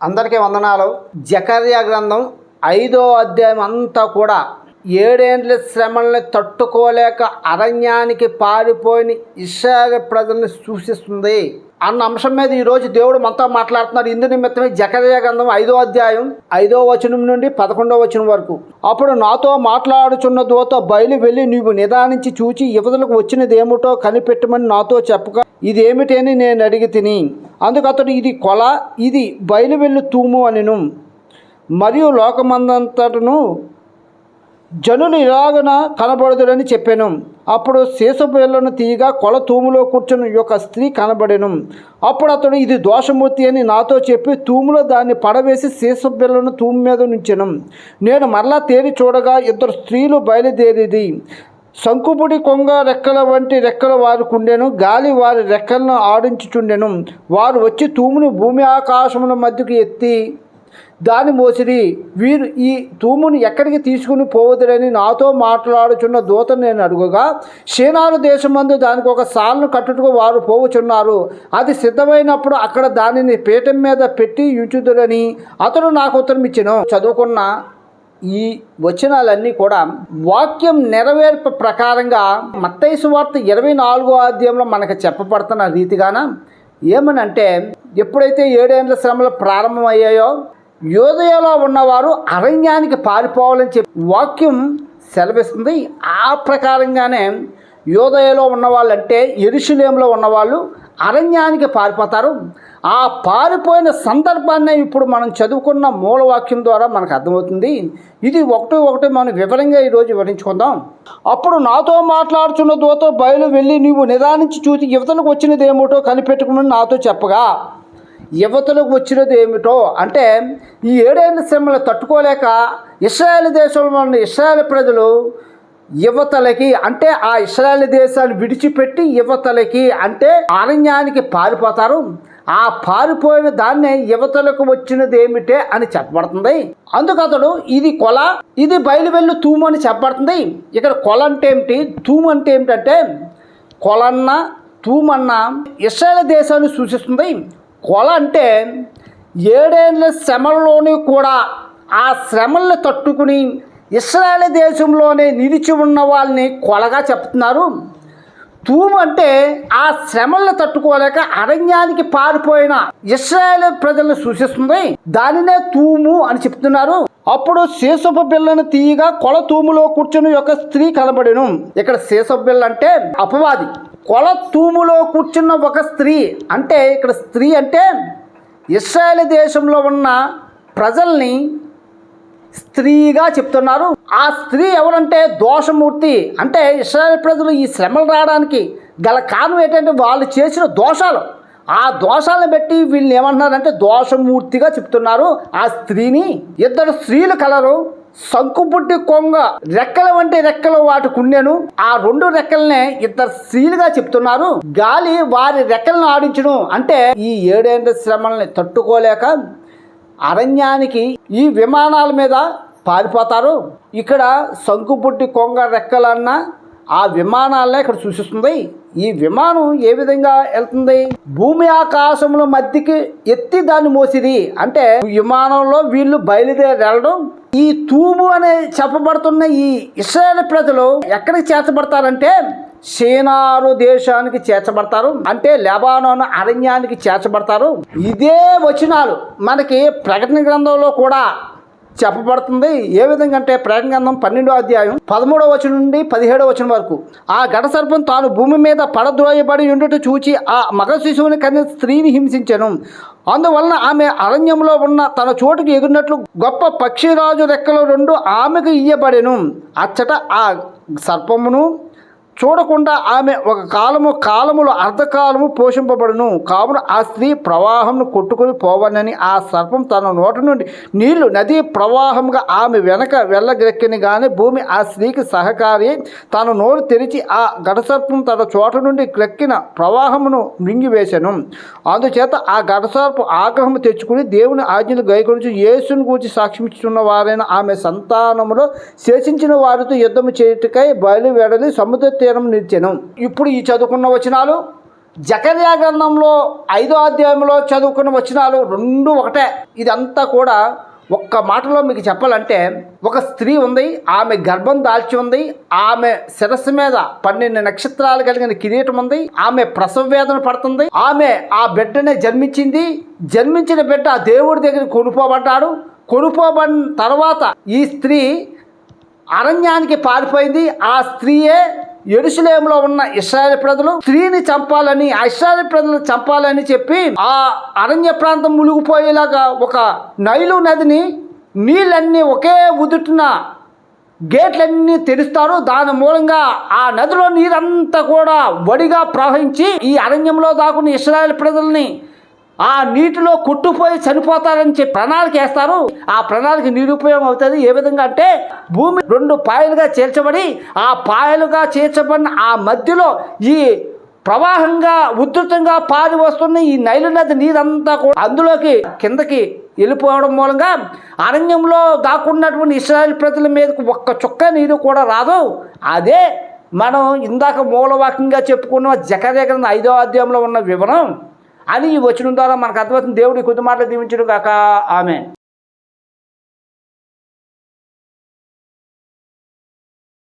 అందరికీ వందనాలు. జకర్యా గ్రంథం ఐదో అధ్యాయం అంతా కూడా ఏడేండ్ల శ్రమల్ని తట్టుకోలేక అరణ్యానికి పారిపోయిన ఇస్రాయేల్ ప్రజల్ని సూచిస్తుంది. అన్న అంశం మీద ఈరోజు దేవుడు మనతో మాట్లాడుతున్నారు. ఇందు నిమిత్తమే జకర్య గ్రంథం ఐదో అధ్యాయం ఐదో వచనం నుండి పదకొండో వచనం వరకు. అప్పుడు నాతో మాట్లాడుచున్న దూత బయలు వెళ్ళి నీవు నిదానించి చూచి యువతలకు వచ్చినది ఏమిటో కనిపెట్టమని నాతో చెప్పక ఇదేమిటి అని నేను అడిగి తిని అందుకు అతడు ఇది కొల ఇది బయలువెళ్ళు తూము అనిను. మరియు లోకమందంతటను జనులు ఇలాగన కనబడదుడని చెప్పాను. అప్పుడు శేషపిల్లను తీయగా కొల తూములో కూర్చుని యొక్క స్త్రీ కనబడెను. అప్పుడు అతడు ఇది దోషమూర్తి అని నాతో చెప్పి తూములో దాన్ని పడవేసి శేషపిల్లను తూము మీద నుంచెను. నేను మరలా తేరి చూడగా ఇద్దరు స్త్రీలు బయలుదేరిది. శంకుపుడి కొంగ రెక్కల వంటి రెక్కల వారుకుండెను గాలి వారి రెక్కలను ఆడించుచుండెను. వారు వచ్చి తూమును భూమి ఆకాశముల మధ్యకు ఎత్తి దాని మోసిరి. వీరు ఈ తూమును ఎక్కడికి తీసుకుని పోవదురని నాతో మాట్లాడుచున్న దూతను నేను అడుగుగా షీనారు దేశమందు దానికి ఒక సాల్ను కట్టుటకు వారు పోవుచున్నారు. అది సిద్ధమైనప్పుడు అక్కడ దానిని పీఠం మీద పెట్టి ఉంచుదురని అతడు నాకు ఉత్తరం ఇచ్చిన చదువుకున్న ఈ వచనాలన్నీ కూడా వాక్యం నెరవేర్పు ప్రకారంగా మత్తైసు వార్త ఇరవై నాలుగో అధ్యాయంలో మనకు చెప్పబడుతున్న రీతిగాన ఏమనంటే ఎప్పుడైతే ఏడేండ్ల శ్రమలు ప్రారంభమయ్యాయో యోదయలో ఉన్నవారు అరణ్యానికి పారిపోవాలని చెప్పి వాక్యం సెలవిస్తుంది. ఆ ప్రకారంగానే యోదయలో ఉన్నవాళ్ళంటే ఎరుశులేంలో ఉన్నవాళ్ళు అరణ్యానికి పారిపోతారు. ఆ పారిపోయిన సందర్భాన్ని ఇప్పుడు మనం చదువుకున్న మూలవాక్యం ద్వారా మనకు అర్థమవుతుంది. ఇది ఒకటి ఒకటి మనం వివరంగా ఈరోజు వివరించుకుందాం. అప్పుడు నాతో మాట్లాడుచున్న దూతో బయలు వెళ్ళి నీవు నిదానించి చూసి యువతలకు వచ్చినది ఏమిటో కనిపెట్టుకుని నాతో చెప్పగా. యువతలకు వచ్చినది ఏమిటో? అంటే ఈ ఏడేళ్ళ శ్రమలు తట్టుకోలేక ఇస్రాయేల్ దేశంలో ఉన్న ఇస్రాయేల్ ప్రజలు యువతలకి అంటే ఆ ఇస్రాయల్ దేశాన్ని విడిచిపెట్టి యువతలకి అంటే అరణ్యానికి పారిపోతారు. ఆ పారిపోయిన దాన్నే యువతలకు వచ్చినది ఏమిటే అని చెప్పబడుతుంది. అందుకు అతడు ఇది కొల ఇది బయలువెళ్ళు తూము అని చెప్పబడుతుంది. ఇక్కడ కొల అంటే ఏమిటి? తూము అంటే ఏమిటంటే కొలన్న తూమన్న ఇస్రాయల్ దేశాన్ని సూచిస్తుంది. కొల అంటే ఏడేళ్ళ శ్రమల్లోనూ కూడా ఆ శ్రమల్ని తట్టుకుని ఇస్రాయల్ దేశంలోనే నిలిచి ఉన్న వాళ్ళని కొలగా చెప్తున్నారు. తూము అంటే ఆ శ్రమల్ని తట్టుకోలేక అరణ్యానికి పారిపోయిన ఇస్రాయేల్ ప్రజలను సూచిస్తుంది. దానినే తూము అని చెప్తున్నారు. అప్పుడు శేషపు బిళ్ళను తీయగా కొల తూములో కూర్చుని ఒక స్త్రీ కనబడెను. ఇక్కడ శేషపు బిళ్ళ అంటే అపవాది. కొల తూములో కూర్చున్న ఒక స్త్రీ అంటే ఇక్కడ స్త్రీ అంటే ఇస్రాయేల్ దేశంలో ఉన్న ప్రజల్ని స్త్రీగా చెప్తున్నారు. ఆ స్త్రీ ఎవరంటే దోషమూర్తి. అంటే ఇస్రాయల్ ప్రజలు ఈ శ్రమలు రావడానికి గల కారణం ఏంటంటే వాళ్ళు చేసిన దోషాలు. ఆ దోషాలను బట్టి వీళ్ళు ఏమంటున్నారంటే దోషమూర్తిగా చెప్తున్నారు ఆ స్త్రీని. ఇద్దరు స్త్రీలు కలరు. సంకుపుట్టి కొంగ రెక్కల వంటి రెక్కలు వాటి కుండెను ఆ రెండు రెక్కలనే ఇద్దరు స్త్రీలుగా చెప్తున్నారు. గాలి వారి రెక్కలను ఆడించడం అంటే ఈ ఏడేండ్ల శ్రమల్ని తట్టుకోలేక అరణ్యానికి ఈ విమానాల మీద పారిపోతారు. ఇక్కడ శంకుపుట్టి కొంగ రెక్కలన్న ఆ విమానాలనే ఇక్కడ సూచిస్తుంది. ఈ విమానం ఏ విధంగా వెళ్తుంది? భూమి ఆకాశముల మధ్యకి ఎత్తి దాన్ని మోసిది అంటే విమానంలో వీళ్ళు బయలుదేరి వెళ్ళడం. ఈ తూము అనే చెప్పబడుతున్న ఈ ఇస్రాయేల్ ప్రజలు ఎక్కడికి చేర్చబడతారంటే షీనారు దేశానికి చేర్చబడతారు. అంటే లెబానోన్ అరణ్యానికి చేర్చబడతారు. ఇదే వచనాలు మనకి ప్రకటన గ్రంథంలో కూడా చెప్పబడుతుంది. ఏ విధంగా అంటే ప్రకటన గ్రంథం పన్నెండో అధ్యాయం పదమూడవ వచనం నుండి పదిహేడవ వచనం వరకు. ఆ ఘట సర్పం తాను భూమి మీద పడద్రోయబడి ఉండుట చూచి ఆ మగ శిశువుని కన్న స్త్రీని హింసించను. అందువలన ఆమె అరణ్యంలో ఉన్న తన చోటుకి ఎగిరినట్లు గొప్ప పక్షిరాజు రెక్కలు రెండు ఆమెకు ఇయ్యబడెను. అచ్చట ఆ సర్పమును చూడకుండా ఆమె ఒక కాలము కాలములో అర్ధకాలము పోషింపబడును. కావున ఆ స్త్రీ ప్రవాహంను కొట్టుకుని పోవనని ఆ సర్పం తన నోటి నుండి నీళ్ళు నదీ ప్రవాహంగా ఆమె వెనక వెళ్ళగ్రెక్కిని కానీ భూమి ఆ స్త్రీకి సహకారి తన నోరు తెరిచి ఆ ఘటసర్పం తన చోట నుండి గ్రెక్కిన ప్రవాహమును మింగివేశాను. అందుచేత ఆ ఘటసర్పం ఆగ్రహం తెచ్చుకుని దేవుని ఆజ్ఞలు గైకొనిచి యేసును గూర్చి సాక్షిస్తున్న వారైన ఆమె సంతానములో శేషించిన వారితో యుద్ధము చేయుటకై బయలువెడలి సముద్ర తీరం నిత్యనం ఇప్పుడు ఈ చదువుకున్న వచనాలు జకర్యా గ్రంథంలో ఐదో అధ్యాయంలో చదువుకున్న వచనాలు రెండు ఒకటే. ఇదంతా కూడా ఒక్క మాటలో మీకు చెప్పాలంటే ఒక స్త్రీ ఉంది ఆమె గర్భం దాల్చి ఉంది ఆమె శిరస్సు మీద పన్నెండు నక్షత్రాలు కలిగిన కిరీటం ఉంది ఆమె ప్రసవ వేదన పడుతుంది ఆమె ఆ బిడ్డనే జన్మించింది జన్మించిన బిడ్డ ఆ దేవుడి దగ్గర కొనుక్కోబడ్డాడు. కొనుపోబడిన తర్వాత ఈ స్త్రీ అరణ్యానికి పారిపోయింది ఆ స్త్రీయే ఎరుసలేంలో ఉన్న ఇస్రాయల్ ప్రజలు స్త్రీని చంపాలని ఆ ఇస్రాయేల్ ప్రజలు చంపాలని చెప్పి ఆ అరణ్య ప్రాంతం మునిగిపోయేలాగా ఒక నైలు నదిని నీళ్ళన్నీ ఒకే ఉదుటిన గేట్లన్నీ తెరుస్తారు. దాని మూలంగా ఆ నదిలో నీరంతా కూడా వడిగా ప్రవహించి ఈ అరణ్యంలో దాకున్న ఇస్రాయల్ ప్రజల్ని ఆ నీటిలో కొట్టుపోయి చనిపోతారని చెప్పి ప్రణాళిక వేస్తారు. ఆ ప్రణాళిక నిరుపయోగం అవుతుంది. ఏ విధంగా అంటే భూమి రెండు పాయలుగా చేర్చబడి ఆ పాయలుగా చేర్చబడిన ఆ మధ్యలో ఈ ప్రవాహంగా ఉధృతంగా పారి వస్తున్న ఈ నైలు నది నీరంతా కూడా అందులోకి కిందకి వెళ్ళిపోవడం మూలంగా అరణ్యంలో దాక్కున్నటువంటి ఇస్రాయల్ ప్రజల మీదకు ఒక్క చుక్క నీరు కూడా రాదు. అదే మనం ఇందాక మూలవాక్యంగా చెప్పుకున్న జకర్య ఐదో అధ్యాయంలో ఉన్న వివరం. అని ఈ వచనం ద్వారా మనకు అర్థమవుతుంది. దేవుడి కొద్ది మాటలు దీవించడు కాక. ఆమె